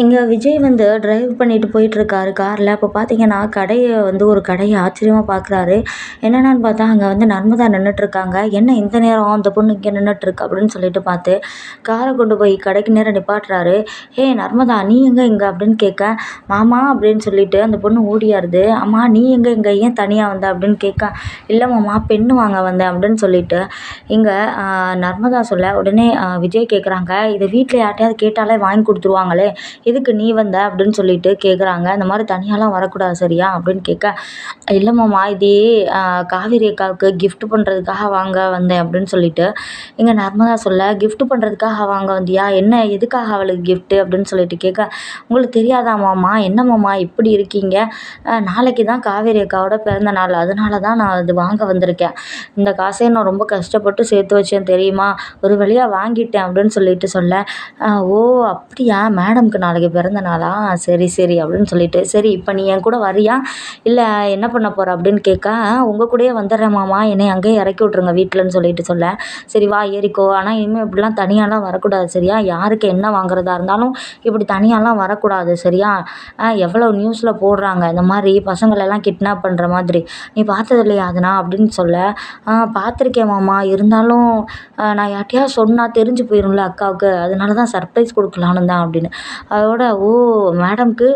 இங்கே விஜய் வந்து டிரைவ் பண்ணிட்டு போயிட்டுருக்காரு காரில் அப்போ பார்த்தீங்கன்னா கடையை வந்து ஒரு கடையை ஆச்சரியமாக பார்க்குறாரு என்னென்னு பார்த்தா அங்கே வந்து நர்மதா நின்றுட்டுருக்காங்க என்ன இந்த நேரம் அந்த பொண்ணு இங்கே நின்றுட்டுருக்கு அப்படின்னு சொல்லிட்டு பார்த்து காரை கொண்டு போய் கடைக்கு நேரம் நிப்பாட்டுறாரு. ஹே நர்மதா நீ எங்கே இங்கே? அப்படின்னு கேட்க மாமா அப்படின்னு சொல்லிட்டு அந்த பொண்ணு ஓடியாருது. அம்மா நீ எங்கே இங்கே? ஏன் தனியாக வந்த? அப்படின்னு கேட்க இல்லை மாமா பெண்ணு வாங்க வந்தேன் அப்படின்னு சொல்லிட்டு. இங்கே நர்மதா சொல்ல உடனே விஜய் கேட்குறாங்க இதை வீட்டில் யார்ட்டையாவது கேட்டாலே வாங்கி கொடுத்துருவாங்களே. எதுக்கு நீ வந்த அப்படின்னு சொல்லிட்டு கேட்குறாங்க இந்த மாதிரி தனியாலாம் வரக்கூடாது சரியா அப்படின்னு கேட்க இல்லை மாமா இதே காவேரி அக்காவுக்கு கிஃப்ட் பண்ணுறதுக்காக வாங்க வந்தேன் அப்படின்னு சொல்லிட்டு இங்கே நர்மதா சொல்ல கிஃப்ட் பண்ணுறதுக்காக வாங்க வந்தியா? என்ன எதுக்காக அவளுக்கு கிஃப்ட்டு அப்படின்னு சொல்லிட்டு கேட்க உங்களுக்கு தெரியாதா மாமா? என்ன மாமா இப்படி இருக்கீங்க? நாளைக்கு தான் காவேரி அக்காவோட பிறந்த நாள். அதனால தான் நான் அது வாங்க வந்திருக்கேன். இந்த காசை நான் ரொம்ப கஷ்டப்பட்டு சேர்த்து வச்சேன் தெரியுமா? ஒரு வழியாக வாங்கிட்டேன் அப்படின்னு சொல்லிட்டு சொல்ல ஓ அப்படியா? மேடம்க்கு நான் நாளைக்கு பிறந்த நாளா? சரி சரி அப்படின்னு சொல்லிட்டு. சரி இப்போ நீ என் கூட வரியா? இல்லை என்ன பண்ண போகிற அப்படின்னு கேட்க உங்கள் கூடயே வந்துடுறேன் மாமா. என்னை அங்கேயே இறக்கி விட்ருங்க வீட்டிலன்னு சொல்லிட்டு சொல்ல. சரி வா ஏறிக்கோ. ஆனால் இனிமேல் இப்படிலாம் தனியாலாம் வரக்கூடாது சரியா? யாருக்கு என்ன வாங்குறதா இருந்தாலும் இப்படி தனியாலாம் வரக்கூடாது சரியா? எவ்வளோ நியூஸில் போடுறாங்க இந்த மாதிரி பசங்களெல்லாம் கிட்னாப் பண்ணுற மாதிரி. நீ பார்த்தது இல்லையா அதுனா? அப்படின்னு சொல்ல. பார்த்துருக்கேன் மாமா. இருந்தாலும் நான் யார்கிட்டயா சொன்னால் தெரிஞ்சு போயிடும்ல அக்காவுக்கு. அதனால தான் சர்ப்ரைஸ் கொடுக்கலான்னு தான் அப்படின்னு. அதோட ஓ மேடம்க்கு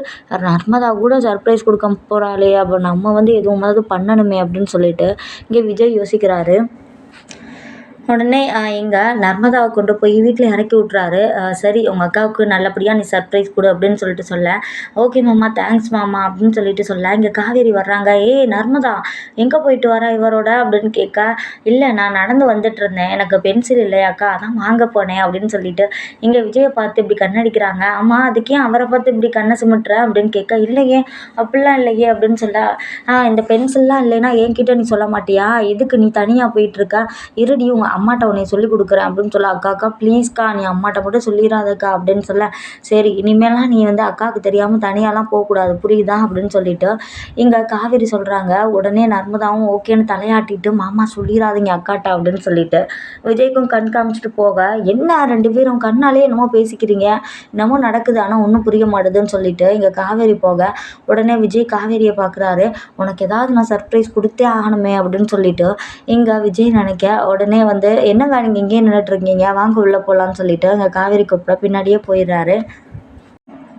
நர்மதா கூட சர்ப்ரைஸ் கொடுக்க போகிறாளே அப்போ நம்ம வந்து எதுவுமாவது பண்ணணுமே அப்படின்னு சொல்லிட்டு இங்கே விஜய் யோசிக்கிறாரு. உடனே எங்கள் நர்மதாவை கொண்டு போய் வீட்டில் இறக்கி விட்றாரு சரி உங்கள் அக்காவுக்கு நல்லபடியாக நீ சர்ப்ரைஸ் கொடு அப்படின்னு சொல்லிட்டு சொல்ல. ஓகே மாமா தேங்க்ஸ் மாமா அப்படின்னு சொல்லிட்டு சொல்ல. இங்கே காவேரி வர்றாங்க. ஏய் நர்மதா எங்கே போயிட்டு வர இவரோட அப்படின்னு கேட்க இல்லை நான் நடந்து வந்துட்டு இருந்தேன். எனக்கு பென்சில் இல்லையாக்கா அதான் வாங்க போனேன். அப்படின்னு சொல்லிட்டு இங்கே விஜயை பார்த்து இப்படி கண்ணடிக்கிறாங்க. ஆமாம் அதுக்கே அவரை பார்த்து இப்படி கண்ணை சுமிட்டுற? அப்படின்னு கேட்க இல்லையே அப்படிலாம் இல்லையே. அப்படின்னு சொல்ல இந்த பென்சில்லாம் இல்லைன்னா என்கிட்ட நீ சொல்ல மாட்டியா? எதுக்கு நீ தனியாக போயிட்டுருக்க இருடி உங்கள் அம்மாட்ட உன்னை சொல்லி கொடுக்குறேன் அப்படின்னு சொல்ல அக்கா அக்கா ப்ளீஸ்க்கா நீ அம்மாட்ட மட்டும் சொல்லிடாதக்கா அப்படின்னு சொல்ல சரி இனிமேலாம் நீ வந்து அக்காவுக்கு தெரியாமல் தனியாலாம் போகக்கூடாது புரியுதா? அப்படின்னு சொல்லிட்டு இங்கே காவேரி சொல்கிறாங்க உடனே நர்மதாவும் ஓகேன்னு தலையாட்டிட்டு மாமா சொல்லிடாதீங்க அக்காட்ட அப்படின்னு சொல்லிட்டு விஜய்க்கும் கண் காமிச்சிட்டு போக என்ன ரெண்டு பேரும் கண்ணாலே என்னமோ பேசிக்கிறீங்க? என்னமோ நடக்குது ஆனால் ஒன்றும் புரிய மாட்டுதுன்னு சொல்லிட்டு இங்கே காவேரி போக உடனே விஜய் காவேரியை பார்க்குறாரு உனக்கு ஏதாவது நான் சர்ப்ரைஸ் கொடுத்தே ஆகணுமே அப்படின்னு சொல்லிட்டு இங்கே விஜய் நினைக்க உடனே வந்து என்ன என்னங்க நீங்கள் இங்கேயே நின்றுட்டுருக்கீங்க வாங்க உள்ளே போகலான்னு சொல்லிட்டு அங்கே காவேரி கூப்பிட பின்னாடியே போயிடுறாரு.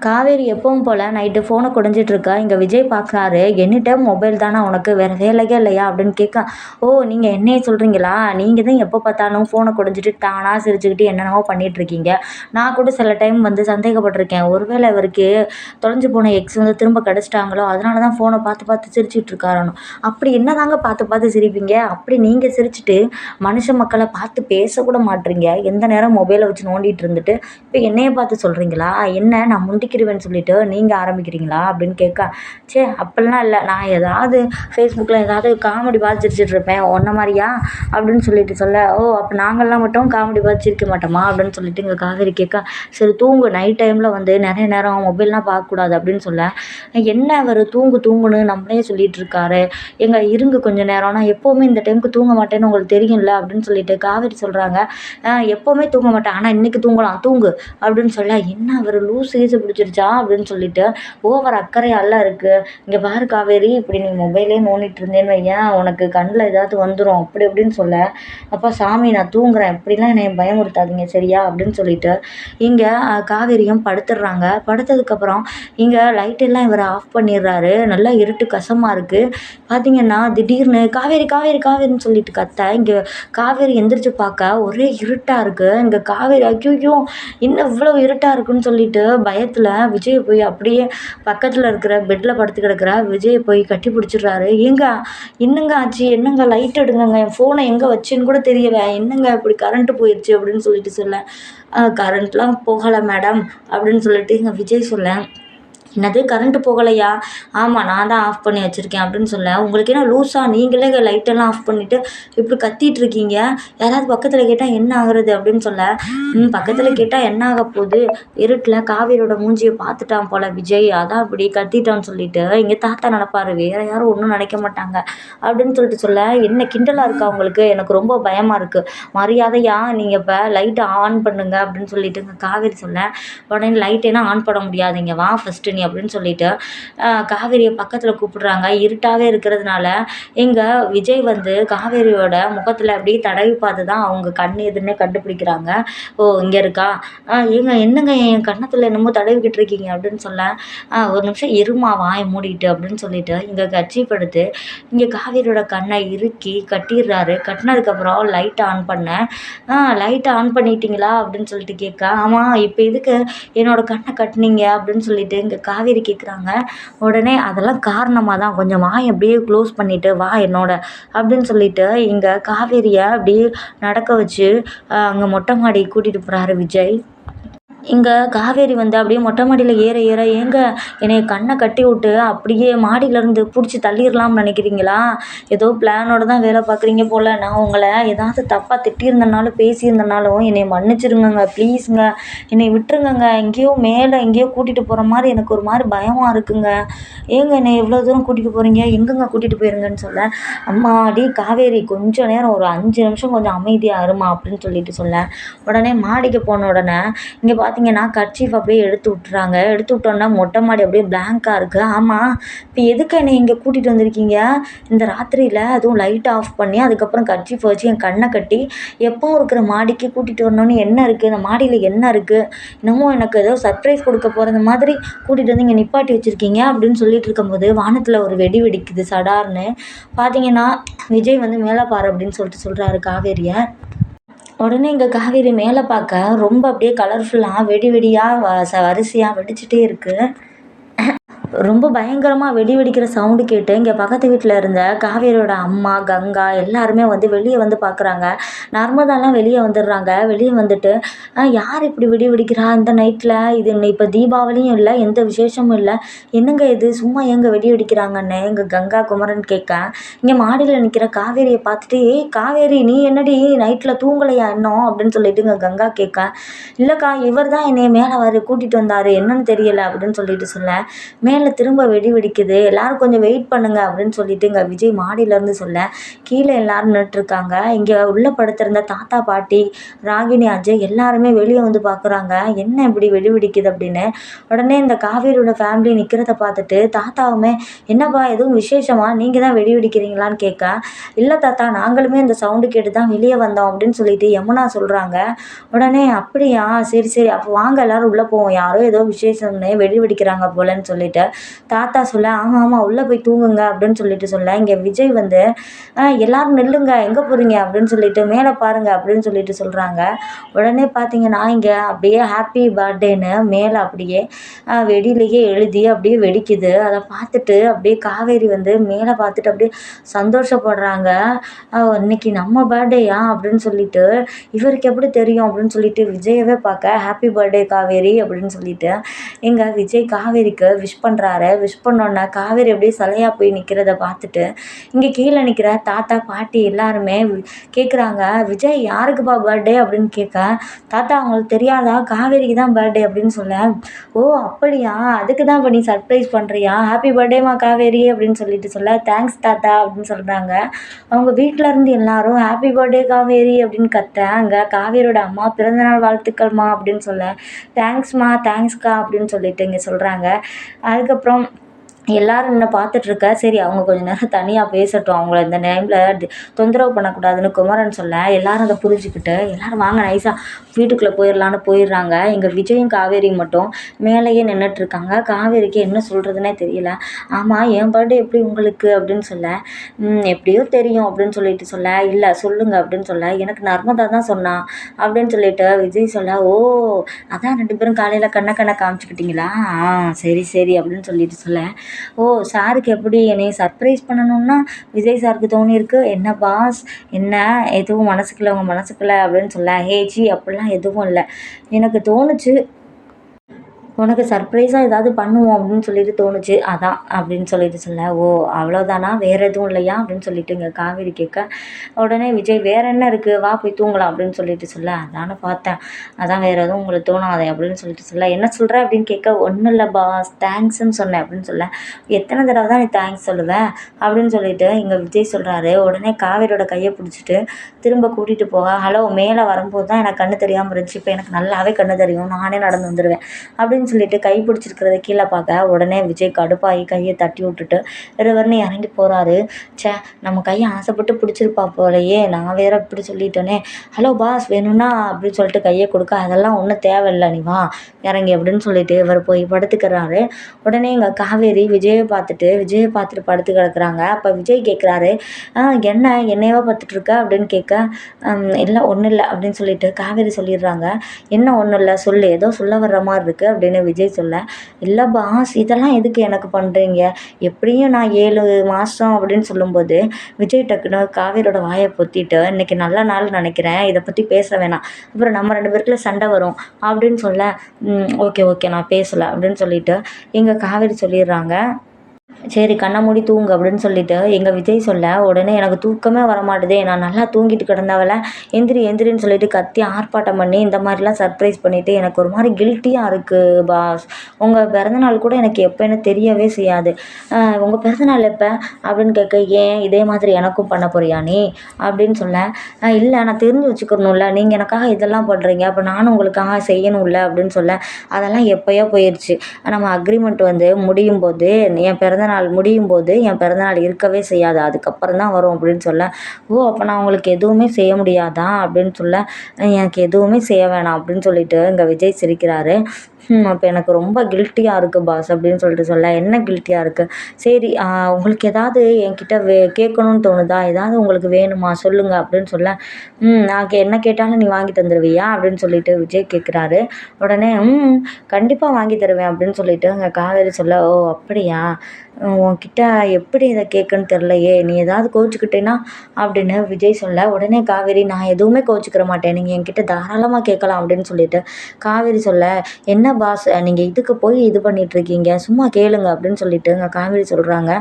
காவேரி எப்பவும் போல் நைட்டு ஃபோனை குடஞ்சிட்ருக்கா இங்கே விஜய் பார்க்குறாரு எனி டைம் மொபைல் தானே உனக்கு? வேறு வேலையே இல்லையா? அப்படின்னு கேட்க ஓ நீங்கள் என்னையே சொல்கிறீங்களா நீங்கள் தான் எப்போ பார்த்தாலும் ஃபோனை குடஞ்சிட்டு தானாக சிரிச்சுக்கிட்டு என்னென்னவோ பண்ணிகிட்ருக்கீங்க நான் கூட சில டைம் வந்து சந்தேகப்பட்டிருக்கேன். ஒருவேளை இவருக்கு தொலைஞ்சு போன எக்ஸ் வந்து திரும்ப கிடச்சிட்டாங்களோ அதனால தான் ஃபோனை பார்த்து பார்த்து சிரிச்சிட்டுருக்காரனோ. அப்படி என்ன தாங்க பார்த்து பார்த்து சிரிப்பீங்க? அப்படி நீங்கள் சிரிச்சிட்டு மனுஷ மக்களை பார்த்து பேசக்கூட மாட்றீங்க எந்த நேரம் மொபைலை வச்சு நோண்டிகிட்டு இருந்துட்டு இப்போ என்னையை பார்த்து சொல்கிறீங்களா என்ன நான் முந்தி முடிக்கிடுவேன்னு சொல்லிட்டு நீங்கள் ஆரம்பிக்கிறீங்களா அப்படின்னு கேட்க சே அப்படிலாம் இல்லை. நான் ஏதாவது ஃபேஸ்புக்கில் ஏதாவது காமெடி பார்த்து இருப்பேன் ஒன்றை மாதிரியா? அப்படின்னு சொல்லிட்டு சொல்ல ஓ அப்போ நாங்கள்லாம் மட்டும் காமெடி பாதிச்சிருக்க மாட்டோமா? அப்படின்னு சொல்லிட்டு இங்கே காவேரி கேட்க சரி தூங்கு. நைட் டைமில் வந்து நிறைய நேரம் மொபைல்லாம் பார்க்கக்கூடாது. அப்படின்னு சொல்ல என்ன அவர் தூங்கு தூங்குன்னு நம்மளே சொல்லிட்டு இருக்காரு எங்கள் இருங்க கொஞ்சம் நேரம். நான் எப்போவுமே இந்த டைமுக்கு தூங்க மாட்டேன்னு உங்களுக்கு தெரியும்ல? அப்படின்னு சொல்லிட்டு காவேரி சொல்கிறாங்க எப்போவுமே தூங்க மாட்டேன். ஆனால் இன்றைக்கி தூங்கலாம். தூங்கு. அப்படின்னு சொல்ல என்ன அவர் லூஸ் ஈஸு பிடிச்சி பிடிச்சிருச்சா அப்படின்னு சொல்லிட்டு ஓவர் அக்கறையாலாம் இருக்குது இங்கே பாரு காவேரி இப்படி நீ மொபைலே நோண்டிட்டு இருந்தேன்னு வையேன் உனக்கு கண்ணில் ஏதாவது வந்துடும் அப்படி இப்படின்னு சொல்ல. அப்பா சாமி நான் தூங்குறேன் இப்படிலாம் என்னை பயமுறுத்தாதீங்க சரியா? அப்படின்னு சொல்லிட்டு இங்கே காவேரியும் படுத்துடுறாங்க. படுத்ததுக்கப்புறம் இங்கே லைட்டெல்லாம் இவர் ஆஃப் பண்ணிடுறாரு. நல்லா இருட்டு கசமாக இருக்குது பார்த்தீங்கன்னா திடீர்னு காவேரி காவேரி காவேரின்னு சொல்லிட்டு கத்த. இங்கே காவேரி எந்திரிச்சு பார்க்க ஒரே இருட்டாக இருக்குது இங்கே காவேரி ஐயோ இன்னும் இவ்வளோ இருட்டாக இருக்குன்னு சொல்லிட்டு பயத்தில் விஜய் போய் அப்படியே பக்கத்தில் இருக்கிற பெட்டில் படுத்து கிடக்கிற. விஜயை போய் கட்டி பிடிச்சிடுறாரு. ஏங்க என்னங்க ஆச்சு? என்னங்க? லைட் எடுங்கங்க. என் ஃபோனை எங்கே வச்சேன்னு கூட தெரியலை. என்னங்க இப்படி கரண்ட்டு போயிடுச்சு அப்படின்னு சொல்லிட்டு சொல்ல கரண்ட்லாம் போகலை மேடம் அப்படின்னு சொல்லிட்டு எங்கள் விஜய் சொல்ல என்னது கரண்ட்டு போகலையா? ஆமாம் நான் தான் ஆஃப் பண்ணி வச்சுருக்கேன் அப்படின்னு சொல்ல. உங்களுக்கு என்ன லூஸா நீங்களே லைட்டெல்லாம் ஆஃப் பண்ணிவிட்டு இப்படி கத்திட்டு இருக்கீங்க? யாராவது பக்கத்தில் கேட்டால் என்ன ஆகுறது அப்படின்னு சொல்ல. ம் பக்கத்தில் கேட்டால் என்ன ஆக போகுது? இருட்டில் காவேரியோட மூஞ்சியை பார்த்துட்டான் போல விஜய். அதான் இப்படி கத்திட்டான்னு சொல்லிட்டு இங்கே தாத்தா நினப்பாரு வேற யாரும் ஒன்றும் நினைக்க மாட்டாங்க அப்படின்னு சொல்லிட்டு சொல்ல. என்ன கிண்டலாக இருக்கா உங்களுக்கு? எனக்கு ரொம்ப பயமாக இருக்குது மரியாதையா? நீங்கள் இப்போ லைட்டை ஆன் பண்ணுங்க அப்படின்னு சொல்லிட்டு இங்கே காவேரி சொல்ல. உடனே லைட் ஆன் பண்ண முடியாதுங்க. வா ஃபஸ்ட்டு நீ அப்படின்னு சொல்லிட்டு காவேரியை பக்கத்தில் கூப்பிடுறாங்க. இருட்டாகவே இருக்கிறதுனால எங்கள் விஜய் வந்து காவேரியோட முகத்தில் அப்படியே தடவி பார்த்து தான் அவங்க கண் எதுன்னே கண்டுபிடிக்கிறாங்க. ஓ இங்கே இருக்கா? ஏங்க என்னங்க என் கண்ணத்தில் என்னமோ தடவிக்கிட்டு இருக்கீங்க அப்படின்னு சொல்ல ஒரு நிமிஷம் இருமா வாய் மூடிட்டு அப்படின்னு சொல்லிட்டு இங்கே கட்சிப்படுத்து இங்கே காவேரியோட கண்ணை இறுக்கி கட்டிடுறாரு. கட்டினதுக்கப்புறம் லைட் ஆன் பண்ணேன் லைட்டை ஆன் பண்ணிட்டீங்களா அப்படின்னு சொல்லிட்டு கேட்க ஆமாம் இப்போ எதுக்கு என்னோட கண்ணை கட்டினீங்க அப்படின்னு சொல்லிட்டு இங்கே காவேரி கேட்குறாங்க உடனே அதெல்லாம் காரணமாக தான் கொஞ்சம் வாய் அப்படியே க்ளோஸ் பண்ணிவிட்டு வா என்னோட அப்படின்னு சொல்லிட்டு இங்கே காவேரியை அப்படியே நடக்க வச்சு அங்கே மொட்டை மாடி கூட்டிகிட்டு போகிறாரு விஜய். இங்கே காவேரி வந்து அப்படியே மொட்டை மாடியில் ஏற ஏற ஏங்க என்னைய கண்ணை கட்டி விட்டு அப்படியே மாடியிலேருந்து பிடிச்சி தள்ளிடலாம்னு நினைக்கிறீங்களா? ஏதோ பிளானோட தான் வேலை பார்க்குறீங்க போல். நான் உங்களை ஏதாவது தப்பாக திட்டியிருந்தனாலும் பேசியிருந்தனாலும் என்னை மன்னிச்சிருங்கங்க ப்ளீஸுங்க என்னை விட்டுருங்கங்க. எங்கேயோ மேலே எங்கேயோ கூட்டிகிட்டு போகிற மாதிரி எனக்கு ஒரு மாதிரி பயமாக இருக்குங்க. ஏங்க என்னை எவ்வளோ தூரம் கூட்டிகிட்டு போகிறீங்க எங்கேங்க கூட்டிகிட்டு போயிருங்கன்னு சொல்ல. அம்மா அடி காவேரி கொஞ்சம் நேரம் ஒரு அஞ்சு நிமிஷம் கொஞ்சம் அமைதியாக இருமா? அப்படின்னு சொல்லிட்டு சொல்ல. உடனே மாடிக்கு போன உடனே இங்கே பார்த்தீங்கன்னா கர்ச்சீஃப் அப்படியே எடுத்து விட்டுறாங்க. எடுத்து விட்டோன்னா மொட்டை மாடி அப்படியே பிளாங்காக இருக்குது ஆமாம் இப்போ எதுக்கு என்னை இங்கே கூட்டிகிட்டு வந்திருக்கீங்க? இந்த ராத்திரியில் அதுவும் லைட் ஆஃப் பண்ணி அதுக்கப்புறம் கர்ச்சீஃப் வச்சு என் கண்ணை கட்டி எப்போ இருக்கிற மாடிக்கு கூட்டிகிட்டு வரணும்னு என்ன இருக்குது இந்த மாடியில் என்ன இருக்குது இன்னமும் எனக்கு ஏதோ சர்ப்ரைஸ் கொடுக்க போகிற மாதிரி கூட்டிகிட்டு வந்து இங்கே நிப்பாட்டி வச்சுருக்கீங்க அப்படின்னு சொல்லிட்டு இருக்கும்போது வானத்தில் ஒரு வெடி வெடிக்குது சடார்னு. பார்த்தீங்கன்னா விஜய் வந்து மேலே பாரு அப்படின்னு சொல்லிட்டு சொல்கிறாரு காவேரியை. உடனே இங்கே காவேரி மேலே பார்க்க ரொம்ப அப்படியே கலர்ஃபுல்லாக வெடி வெடியாக வ ச வரிசையாக வெடிச்சிட்டே இருக்குது ரொம்ப பயங்கரமாக வெடி வெடிக்கிற சவுண்டு கேட்டு இங்கே பக்கத்து வீட்டில் இருந்த காவேரியோட அம்மா கங்கா எல்லாருமே வந்து வெளியே வந்து பார்க்குறாங்க நர்மதாலாம் வெளியே வந்துடுறாங்க. வெளியே வந்துட்டு யார் இப்படி வெடி வெடிக்கிறா இந்த நைட்டில் இது இப்போ தீபாவளியும் இல்லை எந்த விசேஷமும் இல்லை. என்னங்க இது? சும்மா எங்கே வெடி வெடிக்கிறாங்கன்னு எங்கள் கங்கா குமரன் கேட்க இங்கே மாடியில் நிற்கிற காவேரியை பார்த்துட்டு ஏய் காவேரி நீ என்னடி நைட்டில் தூங்கலையா இன்னும்? அப்படின்னு சொல்லிட்டு இங்கே கங்கா கேட்க இல்லைக்கா இவர் தான் என்னை மேலே வர கூட்டிகிட்டு வந்தார். என்னன்னு தெரியலை அப்படின்னு சொல்லிட்டு சொல்ல மே மேலே திரும்ப வெடி வெடிக்குது. எல்லோரும் கொஞ்சம் வெயிட் பண்ணுங்கள் அப்படின்னு சொல்லிட்டு இங்கே விஜய் மாடியிலேருந்து சொல்ல. கீழே எல்லோரும் நின்றுட்டுருக்காங்க இங்கே உள்ளே படுத்திருந்த தாத்தா பாட்டி ராகினி அஜய் எல்லாருமே வெளியே வந்து பார்க்குறாங்க என்ன இப்படி வெடி வெடிக்குது அப்படின்னு. உடனே இந்த காவேரியோட ஃபேமிலி நிற்கிறத பார்த்துட்டு தாத்தாவுமே என்னப்பா எதுவும் விசேஷமா? நீங்கள் தான் வெடி வெடிக்கிறீங்களான்னு கேட்க இல்லை தாத்தா நாங்களுமே இந்த சவுண்டு கேட்டு தான் வெளியே வந்தோம் அப்படின்னு சொல்லிட்டு யமுனா சொல்கிறாங்க உடனே அப்படியா? சரி சரி. அப்போ வாங்க எல்லோரும் உள்ளே போவோம். யாரோ ஏதோ விசேஷம்னு வெடி வெடிக்கிறாங்க போலன்னு சொல்லிட்டு. தாத்தா சொல்ல ஆமாம் ஆமாம் உள்ளே போய் தூங்குங்க அப்படின்னு சொல்லிட்டு சொல்ல இங்கே விஜய் வந்து எல்லோரும் நில்லுங்க எங்கே போகிறீங்க அப்படின்னு சொல்லிட்டு மேலே பாருங்கள் அப்படின்னு சொல்லிட்டு சொல்கிறாங்க உடனே பார்த்தீங்கன்னா இங்கே அப்படியே ஹாப்பி பர்த்டேன்னு மேலே அப்படியே வெடியிலேயே எழுதி அப்படியே வெடிக்குது. அதை பார்த்துட்டு அப்படியே காவேரி வந்து மேலே பார்த்துட்டு அப்படியே சந்தோஷப்படுறாங்க. இன்னைக்கு நம்ம பர்த்டேயா அப்படின்னு சொல்லிட்டு இவருக்கு எப்படி தெரியும்? அப்படின்னு சொல்லிட்டு விஜயவே பார்க்க ஹாப்பி பர்த்டே காவேரி அப்படின்னு சொல்லிட்டு எங்கள் விஜய் காவேரிக்கு விஷ் பண்ணுற பண்ணுறாரு விஷ் பண்ணோன்னே காவேரி அப்படியே சிலையா போய் நிற்கிறத பார்த்துட்டு இங்கே கீழே நிற்கிற தாத்தா பாட்டி எல்லாருமே கேட்குறாங்க விஜய் யாருக்குப்பா பர்த்டே அப்படின்னு கேட்க தாத்தா அவங்களுக்கு தெரியாதா? காவேரிக்கு தான் பர்த்டே அப்படின்னு சொல்ல. ஓ அப்படியா? அதுக்கு தான் இப்போ நீ சர்ப்ரைஸ் பண்ணுறியா ஹாப்பி பர்த்டேமா காவேரி? அப்படின்னு சொல்லிட்டு சொல்ல தேங்க்ஸ் தாத்தா அப்படின்னு சொல்கிறாங்க அவங்க வீட்டில் இருந்து எல்லாரும் ஹாப்பி பர்த்டே காவேரி அப்படின்னு கத்த அங்கே காவேரியோட அம்மா பிறந்தநாள் வாழ்த்துக்கள்மா அப்படின்னு சொல்ல தேங்க்ஸ்மா தேங்க்ஸ்க்கா அப்படின்னு சொல்லிட்டு இங்கே சொல்கிறாங்க அதுக்கு அதுக்கப்புறம் எல்லோரும் நின்று பார்த்துட்ருக்க சரி அவங்க கொஞ்ச நேரம் தனியாக பேசட்டும். அவங்கள இந்த டைமில் தொந்தரவு பண்ணக்கூடாதுன்னு குமரன் சொல்ல எல்லாரும் அதை புரிஞ்சுக்கிட்டு எல்லாரும் வாங்க நைஸாக வீட்டுக்குள்ளே போயிடலான்னு போயிடுறாங்க. எங்கள் விஜயும் காவேரியும் மட்டும் மேலேயே நின்றுட்ருக்காங்க காவேரிக்கு என்ன சொல்கிறதுனே தெரியல. ஆமாம் என் பர்த்டே எப்படி உங்களுக்கு? அப்படின்னு சொல்ல எப்படியோ தெரியும் அப்படின்னு சொல்லிட்டு சொல்ல இல்லை சொல்லுங்கள் அப்படின்னு சொல்ல எனக்கு நர்மதா தான் சொன்னான் அப்படின்னு சொல்லிட்டு விஜய் சொல்ல ஓ அதான் ரெண்டு பேரும் காலையில் கண்ணை கண்ணை காமிச்சிக்கிட்டிங்களா? ஆ சரி சரி அப்படின்னு சொல்லிட்டு சொல்ல ஓ சாருக்கு எப்படி என்னை சர்ப்ரைஸ் பண்ணணும்னா விஜய் சாருக்கு தோணியிருக்கு. என்ன பாஸ் என்ன? எதுவும் மனசுக்குள்ள உங்கள் மனசுக்குள்ள அப்படின்னு சொல்ல ஹே சி அப்படிலாம் எதுவும் இல்லை. எனக்கு தோணுச்சு உனக்கு சர்ப்ரைஸாக ஏதாவது பண்ணுவோம் அப்படின்னு சொல்லிட்டு தோணுச்சு. அதான் அப்படின்னு சொல்லிட்டு சொல்ல ஓ அவ்வளோதானா வேறு எதுவும் இல்லையா? அப்படின்னு சொல்லிட்டு இங்கே காவேரி கேட்க உடனே விஜய் வேற என்ன இருக்குது வா போய் தூங்கலாம். அப்படின்னு சொல்லிட்டு சொல்ல அதானே பார்த்தேன். அதான் வேறு எதுவும் உங்களுக்கு தோணாதே. அப்படின்னு சொல்லிட்டு சொல்ல என்ன சொல்கிற அப்படின்னு கேட்க ஒன்றும் இல்லை பாஸ். தேங்க்ஸ்ன்னு சொன்னேன். அப்படின்னு சொல்ல எத்தனை தடவை தான் நீ தேங்க்ஸ் சொல்லுவேன் அப்படின்னு சொல்லிட்டு இங்கே விஜய் சொல்கிறாரு உடனே காவேரியோட கையை பிடிச்சிட்டு திரும்ப கூட்டிகிட்டு போக ஹலோ மேலே வரும்போது தான் எனக்கு கண்ணு தெரியாமல் இருந்துச்சு. இப்போ எனக்கு நல்லாவே கண்ணு தெரியும். நானே நடந்து வந்துடுவேன் அப்படின்னு சொல்லிட்டு கை பிடிச்சிருக்கிறத கீழே பார்க்க உடனே விஜய் கடுப்பாகி கையை தட்டி விட்டுட்டு ரிவர்னு இறங்கி போகிறாரு ச்சே நம்ம கையை ஆசைப்பட்டு பிடிச்சிருப்பா போலையே நான் வேற இப்படி சொல்லிட்டேனே. ஹலோ பாஸ் வேணும்னா அப்படின்னு சொல்லிட்டு கையை கொடுக்க அதெல்லாம் ஒன்றும் தேவையில்லை நீ வா இறங்கி அப்படின்னு சொல்லிட்டு இவர் போய் படுத்துக்கிறாரு. உடனே எங்கள் காவேரி விஜயை பார்த்துட்டு விஜயை பார்த்துட்டு படுத்து கிடக்குறாங்க. அப்போ விஜய் கேட்குறாரு என்ன என்னையவா பார்த்துட்டு இருக்க அப்படின்னு கேட்க இல்லை ஒன்றும் இல்லை அப்படின்னு சொல்லிட்டு காவேரி சொல்லிடுறாங்க என்ன ஒன்றும் இல்லை சொல்லு ஏதோ சொல்ல வர்ற மாதிரி இருக்குது அப்படின்னு விஜய் சொல்ல? இல்லை பாஸ் இதெல்லாம் எதுக்கு எனக்கு பண்ணுறீங்க எப்படியும் நான் ஏழு மாதம் அப்படின்னு சொல்லும்போது விஜய் டக்குன்னு காவேரியோட வாயை பொத்திட்டு இன்னைக்கு நல்ல நாள் நினைக்கிறேன் இதை பற்றி பேச வேணாம். அப்புறம் நம்ம ரெண்டு பேருக்குள்ள சண்டை வரும் அப்படின்னு சொல்ல ஓகே ஓகே நான் பேசலை அப்படின்னு சொல்லிட்டு எங்கள் காவேரி சொல்லிடுறாங்க. சரி கண்ணை மூடி தூங்கு அப்படின்னு சொல்லிட்டு எங்கள் விஜய் சொல்ல உடனே எனக்கு தூக்கமே வரமாட்டுதே. நான் நல்லா தூங்கிட்டு கிடந்தவள எந்திரி எந்திரின்னு சொல்லிட்டு கத்தி ஆர்ப்பாட்டம் பண்ணி இந்த மாதிரிலாம் சர்ப்ரைஸ் பண்ணிவிட்டு எனக்கு ஒரு மாதிரி கில்ட்டியாக இருக்குது பாஸ் உங்கள் பிறந்தநாள் கூட எனக்கு எப்போன்னு தெரியவே செய்யாது. உங்கள் பிறந்தநாள் எப்போ? அப்படின்னு கேட்க ஏன் இதே மாதிரி எனக்கும் பண்ண போறியா நீ? அப்படின்னு சொல்ல இல்லை நான் தெரிஞ்சு வச்சுக்கணும்ல. நீங்கள் எனக்காக இதெல்லாம் பண்ணுறீங்க அப்போ நானும் உங்களுக்காக செய்யணும்ல. அப்படின்னு சொல்ல அதெல்லாம் எப்போயோ போயிடுச்சு நம்ம அக்ரிமெண்ட் வந்து முடியும் போது என் பிறந்த பிறந்தநாள் முடியும் போது என் பிறந்தநாள் இருக்கவே செய்யாது. அதுக்கப்புறம் தான் வரும் அப்படின்னு சொல்ல ஓ அப்போ நான் உங்களுக்கு எதுவுமே செய்ய முடியாதா? அப்படின்னு சொல்ல எனக்கு எதுவுமே செய்ய வேணாம் அப்படின்னு சொல்லிட்டு இங்கே விஜய் சிரிக்கிறாரு. அப்போ எனக்கு ரொம்ப கில்ட்டியாக இருக்குது பாஸ் அப்படின்னு சொல்லிட்டு சொல்ல. என்ன கில்ட்டியாக இருக்குது சரி உங்களுக்கு ஏதாவது என்கிட்ட வே கேட்கணுன்னு தோணுதா? ஏதாவது உங்களுக்கு வேணுமா? சொல்லுங்கள் அப்படின்னு சொல்ல. ம் நான் கே என்ன கேட்டாலும் நீ வாங்கி தந்துடுவியா அப்படின்னு சொல்லிட்டு விஜய் கேட்குறாரு உடனே ம் கண்டிப்பாக வாங்கி தருவேன் அப்படின்னு சொல்லிட்டு அங்கே காவேரி சொல்ல ஓ அப்படியா? உன்கிட்ட எப்படி இதை கேட்கன்னு தெரிலையே நீ ஏதாவது கோச்சிக்கிட்டேன்னா அப்படின்னு விஜய் சொல்ல. உடனே காவேரி நான் எதுவுமே கோச்சிக்கிற மாட்டேன். நீங்கள் என்கிட்ட தாராளமாக கேட்கலாம் அப்படின்னு சொல்லிட்டு காவேரி சொல்ல என்ன பாஸ் நீங்கள் இதுக்கு போய் இது பண்ணிகிட்ருக்கீங்க சும்மா கேளுங்க அப்படின்னு சொல்லிட்டு இங்கே காவேரி சொல்கிறாங்க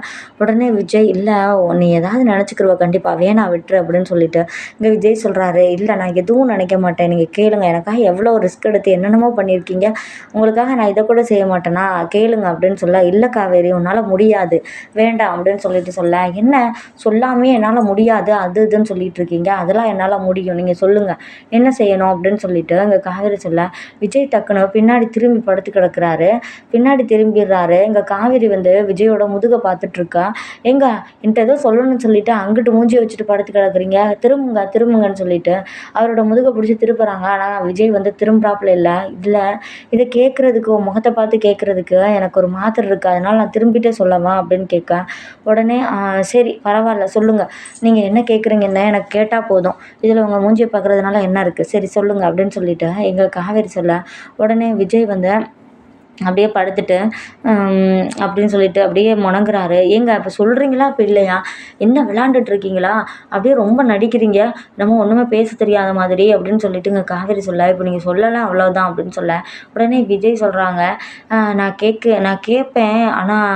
உடனே விஜய் இல்லை நீ ஏதாவது நினச்சிக்கிருவ கண்டிப்பாக வேணா விட்டுரு அப்படின்னு சொல்லிட்டு இங்கே விஜய் சொல்கிறாரு இல்லை நான் எதுவும் நினைக்க மாட்டேன் நீங்கள் கேளுங்க. எனக்காக எவ்வளோ ரிஸ்க் எடுத்து என்னென்னமோ பண்ணியிருக்கீங்க. உங்களுக்காக நான் இதை கூட செய்ய மாட்டேனா? கேளுங்க அப்படின்னு சொல்ல இல்லை காவேரி உன்னால் முடியாது. வேண்டாம் அப்படின்னு சொல்லிட்டு சொல்ல என்ன? சொல்லாமே என்னால் முடியாது. அது இதுன்னு சொல்லிட்டு இருக்கீங்க அதெல்லாம் என்னால் முடியும். நீங்கள் சொல்லுங்கள் என்ன செய்யணும்? அப்படின்னு சொல்லிட்டு அங்கே காவேரி சொல்ல விஜய் டக்குன்னு பின்னாடி திரு திரும்பி படுத்து கிடக்குறாரு. பின்னாடி திரும்பிடுறாரு. இங்கே காவேரி வந்து விஜயோட முதுகை பார்த்துட்ருக்கா. எங்க என்கிட்ட ஏதோ சொல்லணும்னு சொல்லிட்டு அங்கிட்டு மூஞ்சி வச்சுட்டு படுத்து கிடக்குறீங்க. திரும்புங்க திரும்புங்கன்னு சொல்லிட்டு அவரோட முதுகை பிடிச்சி திருப்புறாங்க. ஆனால் விஜய் வந்து திரும்புறாப்புல இல்லை. இல்லை இதை கேட்குறதுக்கு முகத்தை பார்த்து கேட்குறதுக்கு எனக்கு ஒரு மாத்திரை இருக்குது அதனால் நான் திரும்பிட்டே சொல்லவா அப்படின்னு கேட்க உடனே சரி பரவாயில்ல சொல்லுங்கள் நீங்கள் என்ன கேட்குறீங்கன்னு எனக்கு கேட்டால் போதும். இதில் உங்கள் மூஞ்சியை பார்க்குறதுனால என்ன இருக்குது சரி சொல்லுங்கள் அப்படின்னு சொல்லிட்டு எங்கள் காவேரி சொல்ல. உடனே விஜய் வந்து வந்து அப்படியே படுத்துட்டு அப்படின்னு சொல்லிட்டு அப்படியே முணங்குறாரு. ஏங்க இப்போ சொல்கிறீங்களா இப்போ இல்லையா? என்ன விளாண்டுட்ருக்கீங்களா அப்படியே ரொம்ப நடிக்கிறீங்க. நம்ம ஒன்றுமே பேச தெரியாத மாதிரி அப்படின்னு சொல்லிட்டு இங்கே காவேரி சொல்ல இப்போ நீங்கள் சொல்லலாம் அவ்வளோதான் அப்படின்னு சொல்ல. உடனே விஜய் சொல்கிறாங்க நான் கேட்க நான் கேட்பேன். ஆனால்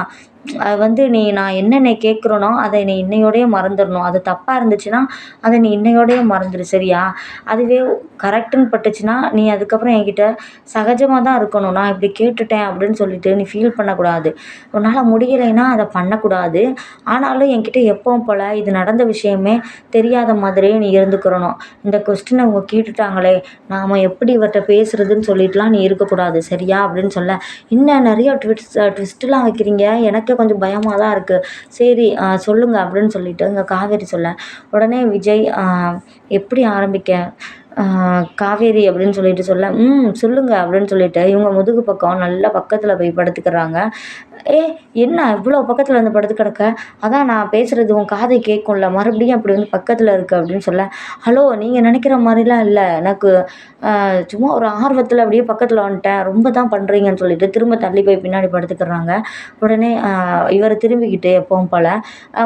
அது வந்து நீ நான் என்னென்ன கேட்குறனோ அதை நீ இன்னையோடய மறந்துடணும். அது தப்பாக இருந்துச்சுன்னா அதை நீ இன்னையோடயே மறந்துடு சரியா? அதுவே கரெக்டுன்னு பட்டுச்சுன்னா நீ அதுக்கப்புறம் என்கிட்ட சகஜமாக தான் இருக்கணும். நான் இப்படி கேட்டுட்டேன் அப்படின்னு சொல்லிட்டு நீ ஃபீல் பண்ணக்கூடாது. உன்னால் முடியலைன்னா அதை பண்ணக்கூடாது. ஆனாலும் என்கிட்ட எப்பவும் போல் இது நடந்த விஷயமே தெரியாத மாதிரியே நீ இருந்துக்கிறணும். இந்த கொஸ்டினை அவங்க கேட்டுட்டாங்களே நாம் எப்படி இவர்கிட்ட பேசுகிறதுன்னு சொல்லிட்டுலாம் நீ இருக்கக்கூடாது சரியா? அப்படின்னு சொல்ல. இன்னும் நிறைய ட்விட்ஸ் ட்விஸ்ட்லாம் வைக்கிறீங்க. எனக்கு எனக்கே கொஞ்சம் பயமாக தான் இருக்குது சரி சொல்லுங்கள் அப்படின்னு சொல்லிட்டு இங்கே காவேரி சொல்ல. உடனே விஜய் எப்படி ஆரம்பிக்க? காவேரி அப்படின்னு சொல்லிட்டு சொல்ல ம் சொல்லுங்கள் அப்படின்னு சொல்லிட்டு இவங்க முதுகு பக்கம் நல்லா பக்கத்தில் போய் படுத்துக்கிறாங்க. ஏ என்ன இவ்வளோ பக்கத்தில் வந்து படுத்து கிடக்க? அதான் நான் பேசுகிறது உன் காதை கேட்கும்ல மறுபடியும் அப்படி வந்து பக்கத்தில் இருக்குது அப்படின்னு சொல்ல ஹலோ நீங்கள் நினைக்கிற மாதிரிலாம் இல்லை. எனக்கு சும்மா ஒரு ஆர்வத்தில் அப்படியே பக்கத்தில் வந்துட்டேன். ரொம்ப தான் பண்ணுறீங்கன்னு சொல்லிட்டு திரும்ப தள்ளி போய் பின்னாடி படுத்துக்கிறாங்க. உடனே இவர் திரும்பிக்கிட்டு எப்பவும் போல்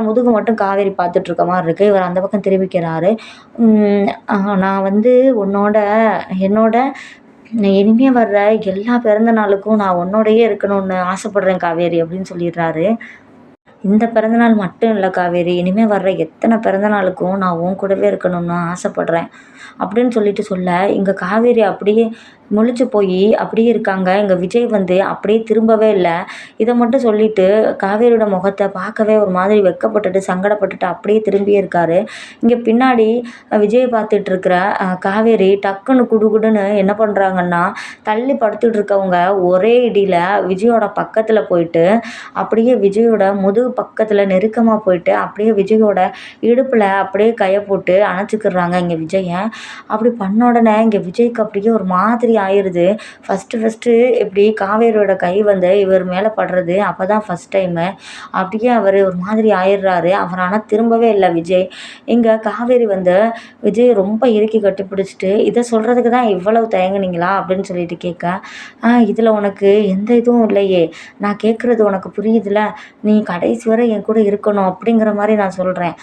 முதுகு மட்டும் காவேரி பார்த்துட்ருக்க மாதிரி இருக்குது இவர் அந்த பக்கம் திரும்பிக்கிறாரு. நான் வந்து உன்னோட என்னோட இனிமே வர்ற எல்லா பிறந்த நாளுக்கும் நான் உன்னோடையே இருக்கணும்னு ஆசைப்படுறேன் காவேரி அப்படின்னு சொல்லிடுறாரு. இந்த பிறந்தநாள் மட்டும் இல்லை காவேரி இனிமேல் வர்ற எத்தனை பிறந்த நாளுக்கும் நான் உன் கூடவே இருக்கணும்னு ஆசைப்பட்றேன் அப்படின்னு சொல்லிட்டு சொல்ல இங்கே காவேரி அப்படியே முழிச்சு போய் அப்படியே இருக்காங்க. இங்கே விஜய் வந்து அப்படியே திரும்பவே இல்லை. இதை மட்டும் சொல்லிட்டு காவேரியோட முகத்தை பார்க்கவே ஒரு மாதிரி வெக்கப்பட்டுட்டு சங்கடப்பட்டுட்டு அப்படியே திரும்பியே இருக்காரு. இங்கே பின்னாடி விஜய் பார்த்துட்டு இருக்கிற காவேரி டக்குன்னு குடுகுடுன்னு என்ன பண்ணுறாங்கன்னா தள்ளி படுத்துட்டு இருக்கவங்க ஒரே இடியில் விஜயோட பக்கத்தில் போயிட்டு அப்படியே விஜயோட முதுகு பக்கத்தில் நெருக்கமாக போயிட்டு அப்படியே விஜயோட இடுப்பில் அப்படியே கையை போட்டு அணைச்சிக்கிறாங்க இங்கே விஜயை. அப்படி பண்ண உடனே இங்கே விஜய்க்கு அப்படியே ஒரு மாதிரி ஆயிடுது ஃபஸ்ட்டு ஃபஸ்ட்டு இப்படி காவேரியோட கை வந்து இவர் மேலே படுறது அப்போ தான் ஃபஸ்ட் டைமு அப்படியே அவர் ஒரு மாதிரி ஆயிடுறாரு. அவர் ஆனால் திரும்பவே இல்லை விஜய். இங்கே காவேரி வந்து விஜய் ரொம்ப இறுக்கி கட்டிப்பிடிச்சிட்டு இதை சொல்கிறதுக்கு தான் இவ்வளவு தயங்குனீங்களா? அப்படின்னு சொல்லிட்டு கேட்க இதில் உனக்கு எந்த இதுவும் இல்லையே. நான் கேட்குறது உனக்கு புரியுதுல. நீ கடைசி வரை என் கூட இருக்கணும். அப்படிங்கிற மாதிரி நான் சொல்கிறேன்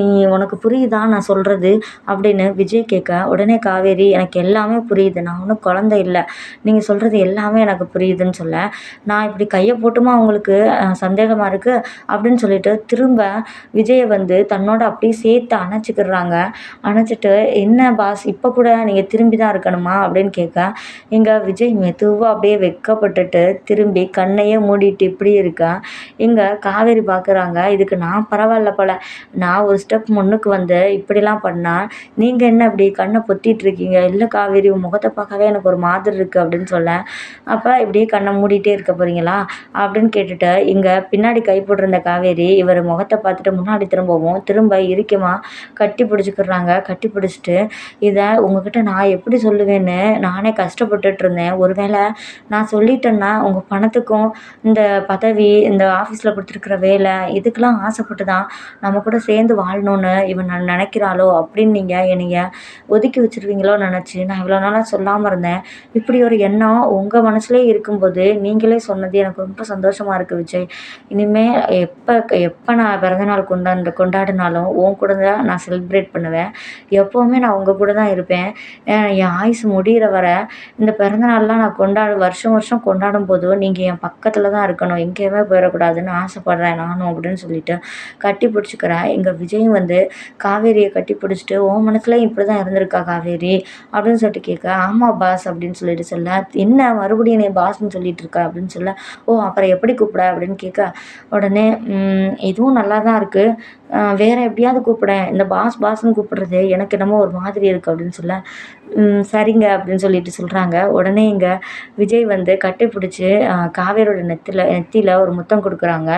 நீ உனக்கு புரியுதா? நான் சொல்கிறது அப்படின்னு விஜய் கேட்க உடனே காவேரி எனக்கு எல்லாமே புரியுது. நான் ஒன்றும் குழந்த இல்லை. நீங்கள் சொல்கிறது எல்லாமே எனக்கு புரியுதுன்னு சொல்ல. நான் இப்படி கையை போட்டுமா அவங்களுக்கு சந்தேகமாக இருக்குது அப்படின்னு சொல்லிட்டு திரும்ப விஜயை வந்து தன்னோட அப்படியே சேர்த்து அணைச்சிக்கிடுறாங்க. அணைச்சிட்டு என்ன பாஸ் இப்போ கூட நீங்கள் திரும்பி தான் இருக்கணுமா? அப்படின்னு கேட்க இங்கே விஜய் மெதுவாக அப்படியே வெக்கப்பட்டுட்டு திரும்பி கண்ணையே மூடிட்டு இப்படி இருக்கா. இங்கே காவேரி பார்க்குறாங்க இதுக்கு நான் பரவாயில்ல போல். நான் ஒரு ஸ்டெப் முன்னுக்கு வந்து இப்படிலாம் பண்ணால் நீங்கள் என்ன அப்படி கண்ணை பொத்திட்டு இருக்கீங்க? இல்லை காவேரி உன் முகத்தை பார்க்கவே எனக்கு ஒரு மாதிரி இருக்குது அப்படின்னு சொல்ல அப்போ இப்படியே கண்ணை மூடிட்டே இருக்க போகிறீங்களா அப்படின்னு கேட்டுட்டு இங்கே பின்னாடி கை போட்டிருந்த காவேரி இவர் முகத்தை பார்த்துட்டு முன்னாடி திரும்பவும் திரும்ப இறுக்கமாக கட்டி பிடிச்சிக்கிறாங்க கட்டி பிடிச்சிட்டு இதை உங்ககிட்ட நான் எப்படி சொல்லுவேன்னு நானே கஷ்டப்பட்டுட்டு இருந்தேன் ஒருவேளை நான் சொல்லிட்டேன்னா உங்கள் பணத்துக்கும் இந்த பதவி இந்த ஆஃபீஸில் கொடுத்துருக்குற வேலை இதுக்கெல்லாம் ஆசைப்பட்டு தான் நம்ம கூட சேர்ந்து வாழணும்னு இவன் நான் நினைக்கிறாளோ? அப்படின்னு நீங்கள் என்னைய ஒதுக்கி வச்சுருவீங்களோ நினச்சி நான் இவ்வளோ நாளாக சொல்லாமல் இருந்தேன். இப்படி ஒரு எண்ணம் உங்கள் மனசுலேயே இருக்கும்போது நீங்களே சொன்னது எனக்கு ரொம்ப சந்தோஷமாக இருக்குது விஜய். இனிமேல் எப்போ எப்போ நான் பிறந்தநாள் கொண்டாடு கொண்டாடினாலும் உன் கூட தான் நான் செலிப்ரேட் பண்ணுவேன். எப்போவுமே நான் உங்கள் கூட தான் இருப்பேன். என் ஆயுசு முடிகிற வர இந்த பிறந்தநாள்லாம் நான் கொண்டாடு வருஷம் வருஷம் கொண்டாடும் போதும் நீங்கள் என் பக்கத்தில் தான் இருக்கணும். எங்கேயுமே போயிடக்கூடாதுன்னு ஆசைப்பட்றேன் நானும் அப்படின்னு சொல்லிட்டு கட்டி பிடிச்சிக்கிறேன். எங்கள் விஜயும் வந்து காவேரியை கட்டி பிடிச்சிட்டு உன் மனசில் இப்படி தான் இருந்திருக்கா காவேரி? அப்படின்னு சொல்லிட்டு கேட்க ஆமாம் பாஸ் அப்படின்னு சொல்லிட்டு சொல்ல என்ன மறுபடியும் நீ பாஸ்ன்னு சொல்லிட்டு இருக்க? அப்படின்னு சொல்ல ஓ அப்புறம் எப்படி கூப்பிட? அப்படின்னு கேட்க உடனே இதுவும் நல்லா தான் இருக்குது வேறு எப்படியாவது கூப்பிடேன் இந்த பாஸ் பாஸ்ன்னு கூப்பிடுறது எனக்கு என்னமோ ஒரு மாதிரி இருக்குது அப்படின்னு சொல்ல சரிங்க. அப்படின்னு சொல்லிட்டு சொல்கிறாங்க உடனே இங்கே விஜய் வந்து கட்டி பிடிச்சி காவேரியோட நெத்தியில் நெத்தியில் ஒரு முத்தம் கொடுக்குறாங்க.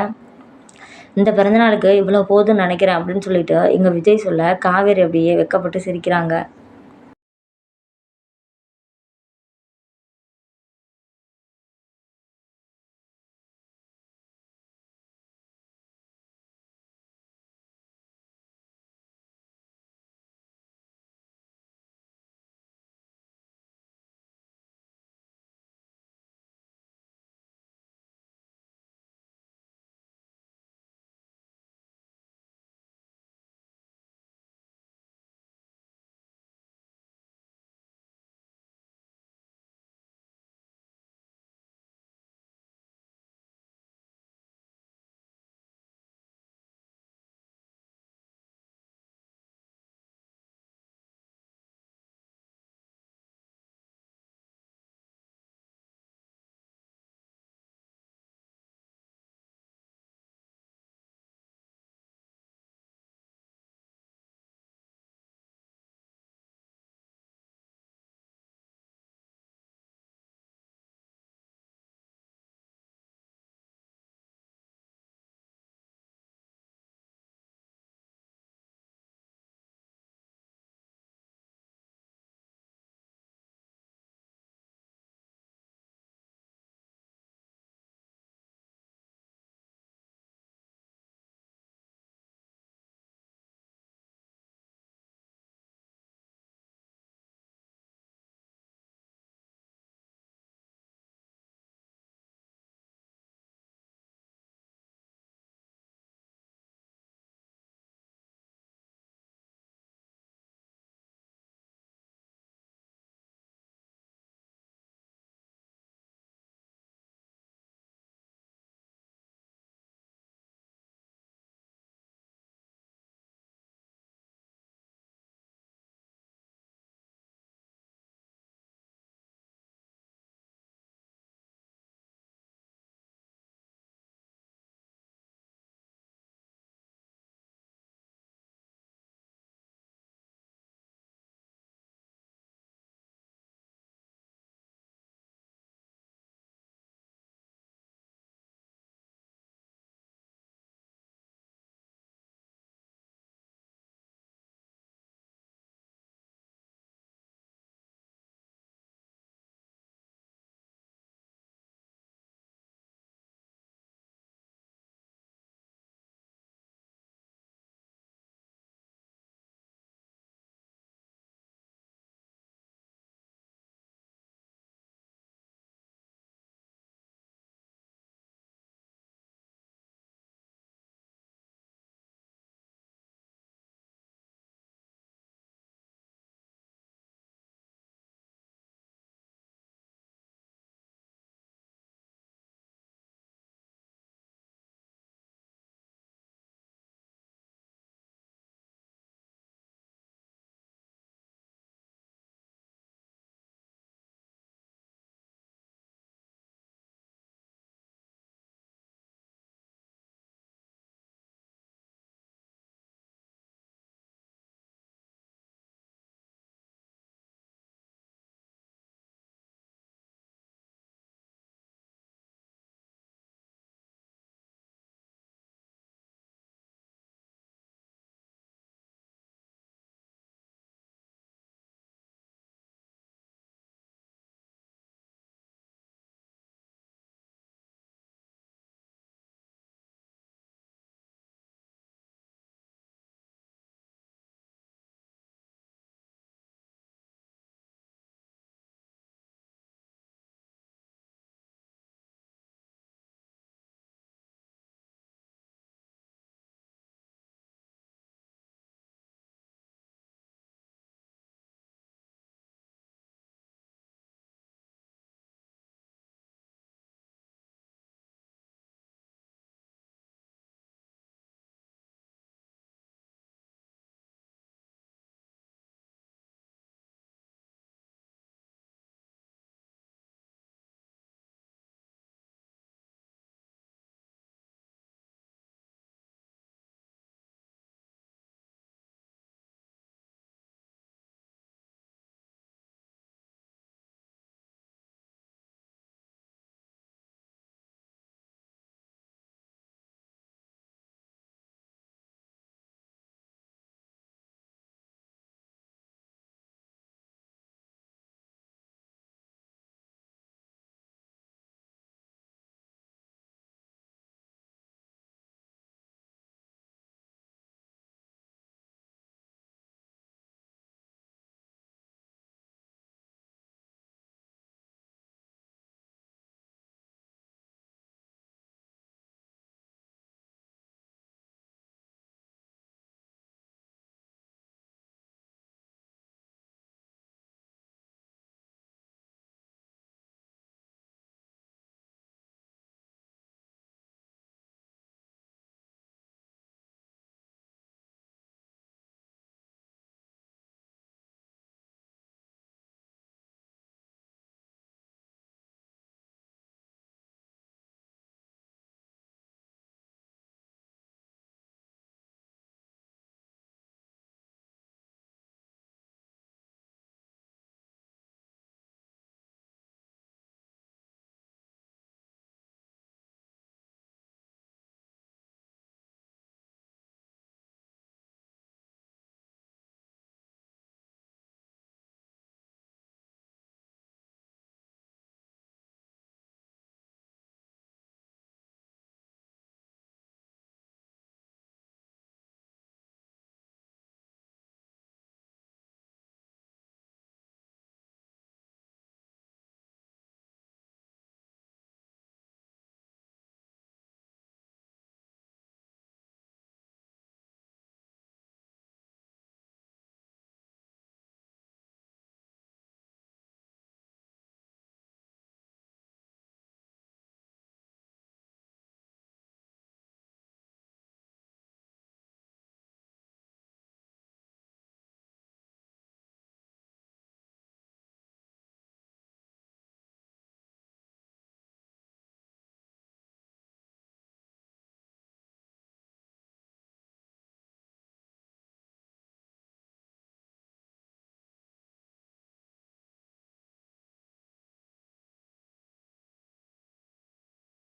இந்த பிறந்தநாளுக்கு இவ்வளோ போதும்னு நினைக்கிறேன். அப்படின்னு சொல்லிட்டு எங்கள் விஜய் சொல்ல காவேரி அப்படியே வெக்கப்பட்டு சிரிக்கிறாங்க.